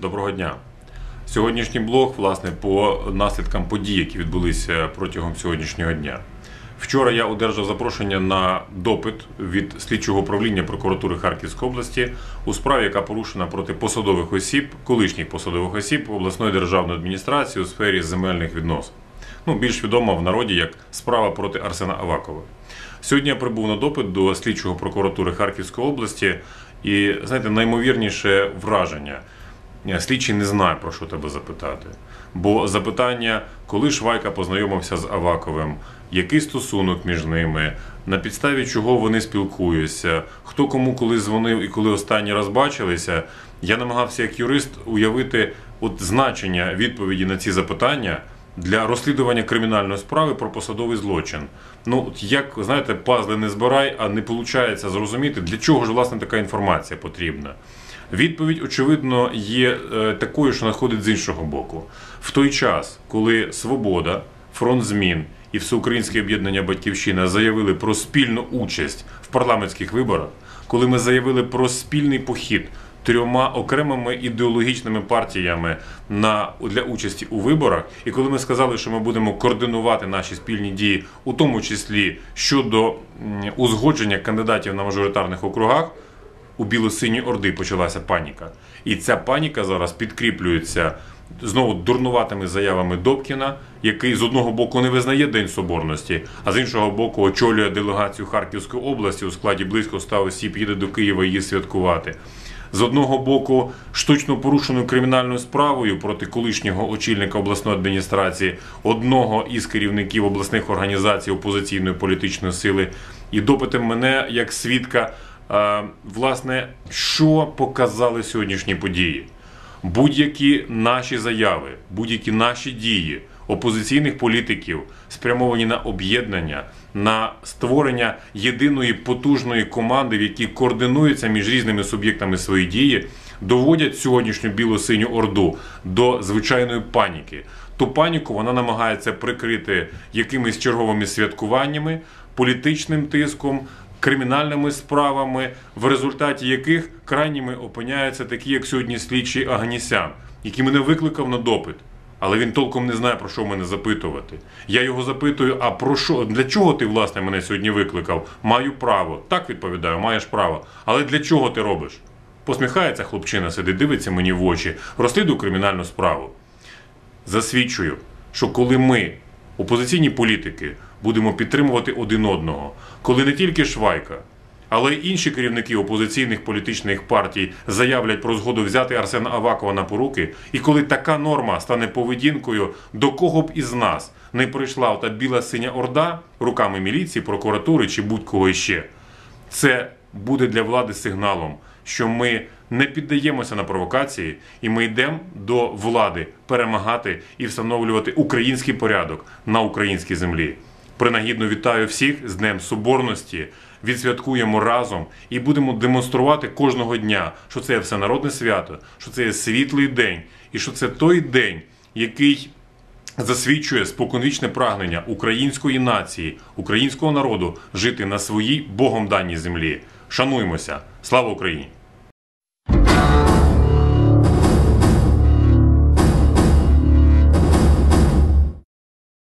Доброго дня. Сьогоднішній блог, власне, по наслідкам подій, які відбулися протягом сьогоднішнього дня. Вчора я одержав запрошення на допит від слідчого управління прокуратури Харківської області у справі, яка порушена проти посадових осіб, колишніх посадових осіб обласної державної адміністрації у сфері земельних відносин. Ну, більш відома в народі як справа проти Арсена Авакова. Сьогодні я прибув на допит до слідчого прокуратури Харківської області, і знаєте, наймовірніше враження. Слідчий не знає, про що тебе запитати. Бо запитання, коли Швайка познайомився з Аваковим, який стосунок між ними, на підставі чого вони спілкуються, хто кому коли дзвонив і коли останній раз бачилися, я намагався як юрист уявити от значення відповіді на ці запитання для розслідування кримінальної справи про посадовий злочин. Ну, от як знаєте, пазли не збирай, а не виходить зрозуміти, для чого ж власне така інформація потрібна. Відповідь, очевидно, є е, такою, що надходить з іншого боку. В той час, коли Свобода, фронт змін і Всеукраїнське об'єднання Батьківщина заявили про спільну участь в парламентських виборах, коли ми заявили про спільний похід трьома окремими ідеологічними партіями на для участі у виборах, і коли ми сказали, що ми будемо координувати наші спільні дії, у тому числі щодо узгодження кандидатів на мажоритарних округах у біло-синій орди почалася паніка. І ця паніка зараз підкріплюється знову дурнуватими заявами Добкіна, який з одного боку не визнає День Соборності, а з іншого боку очолює делегацію Харківської області у складі близько ста осіб, їде до Києва її святкувати. З одного боку, штучно порушеною кримінальною справою проти колишнього очільника обласної адміністрації, одного із керівників обласних організацій опозиційної політичної сили, і допитом мене як свідка власне, що показали сьогоднішні події. Будь-які наші заяви, будь-які наші дії опозиційних політиків спрямовані на об'єднання, на створення єдиної потужної команди, в якій координуються між різними суб'єктами свої дії, доводять сьогоднішню біло-синю орду до звичайної паніки. Ту паніку вона намагається прикрити якимись черговими святкуваннями, політичним тиском, кримінальними справами, в результаті яких крайніми опиняються такі, як сьогодні слідчий Аганісян, який мене викликав на допит. Але він толком не знає, про що мене запитувати. Я його запитую, а про що для чого ти власне мене сьогодні викликав? Маю право. Так відповідаю, маєш право. Але для чого ти робиш? Посміхається хлопчина, сидить, дивиться мені в очі, розслідую кримінальну справу. Засвідчую, що коли ми, опозиційні політики, будемо підтримувати один одного, коли не тільки Швайка, але й інші керівники опозиційних політичних партій заявлять про згоду взяти Арсена Авакова на поруки, і коли така норма стане поведінкою, до кого б із нас не прийшла ота біла синя орда руками міліції, прокуратури чи будь-кого іще, це буде для влади сигналом, що ми не піддаємося на провокації, і ми йдемо до влади перемагати і встановлювати український порядок на українській землі. Принагідно вітаю всіх з Днем Соборності. Відсвяткуємо разом і будемо демонструвати кожного дня, що це є всенародне свято, що це є світлий день, і що це той день, який засвідчує споконвічне прагнення української нації, українського народу жити на своїй богом даній землі. Шануймося! Слава Україні!